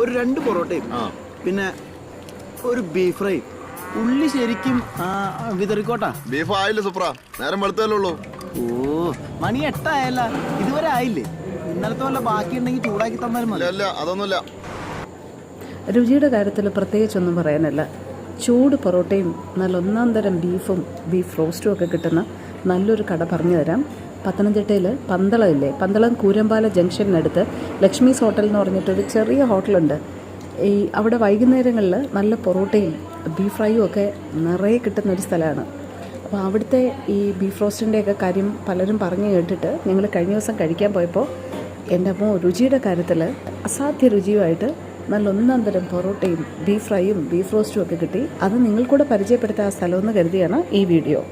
ഒരു രണ്ട് പൊറോട്ടയും. ആ. പിന്നെ ഒരു ബീഫ് ഫ്രൈ ഉള്ളി ശരിക്കും വിതറിക്കോട്ട. ബീഫ് ആയില്ല സുപ്ര? നേരം വെളുത്തല്ലോ ഉള്ളൂ. ഓ മണി എട്ടായല്ല. ഇതുവരെ ആയില്ലേ? ഇന്നലത്തെ വല്ല ബാക്കി ഉണ്ടെങ്കിൽ ചൂടാക്കി തന്നാലും ഇല്ല മതി. ഇല്ല അതൊന്നുമില്ല. രുചിയുടെ കാര്യത്തിൽ പ്രത്യേകിച്ചൊന്നും പറയാനല്ല. ചൂട് പൊറോട്ടയും നല്ല ഒന്നാം തരം ബീഫും ബീഫ് റോസ്റ്റും ഒക്കെ കിട്ടുന്ന നല്ലൊരു കട പറഞ്ഞു തരാം. പത്തനംതിട്ടയിൽ പന്തളമില്ലേ? പന്തളം കൂരമ്പാല ജംഗ്ഷനടുത്ത് ലക്ഷ്മീസ് ഹോട്ടൽ എന്ന് പറഞ്ഞിട്ടൊരു ചെറിയ ഹോട്ടലുണ്ട്. ഈ അവിടെ വൈകുന്നേരങ്ങളിൽ നല്ല പൊറോട്ടയും ബീഫ് ഫ്രൈയും ഒക്കെ നിറയെ കിട്ടുന്ന ഒരു സ്ഥലമാണ്. അപ്പോൾ അവിടുത്തെ ഈ ബീഫ് റോസ്റ്റിന്റെയൊക്കെ കാര്യം പലരും പറഞ്ഞു കേട്ടിട്ട് ഞങ്ങൾ കഴിഞ്ഞ ദിവസം കഴിക്കാൻ പോയപ്പോൾ എന്റെ അമ്മ രുചിയുടെ കാര്യത്തിൽ അസാധ്യ രുചിയുമായിട്ട് നല്ല ഒന്നാം തരം പൊറോട്ടയും ബീഫ് ഫ്രൈയും ബീഫ് റോസ്റ്റും ഒക്കെ കിട്ടി. അത് നിങ്ങൾ നിങ്ങൾക്കൂടെ പരിചയപ്പെടുത്താൻ ആ സ്ഥലമെന്ന് കരുതിയാണ് ഈ വീഡിയോ.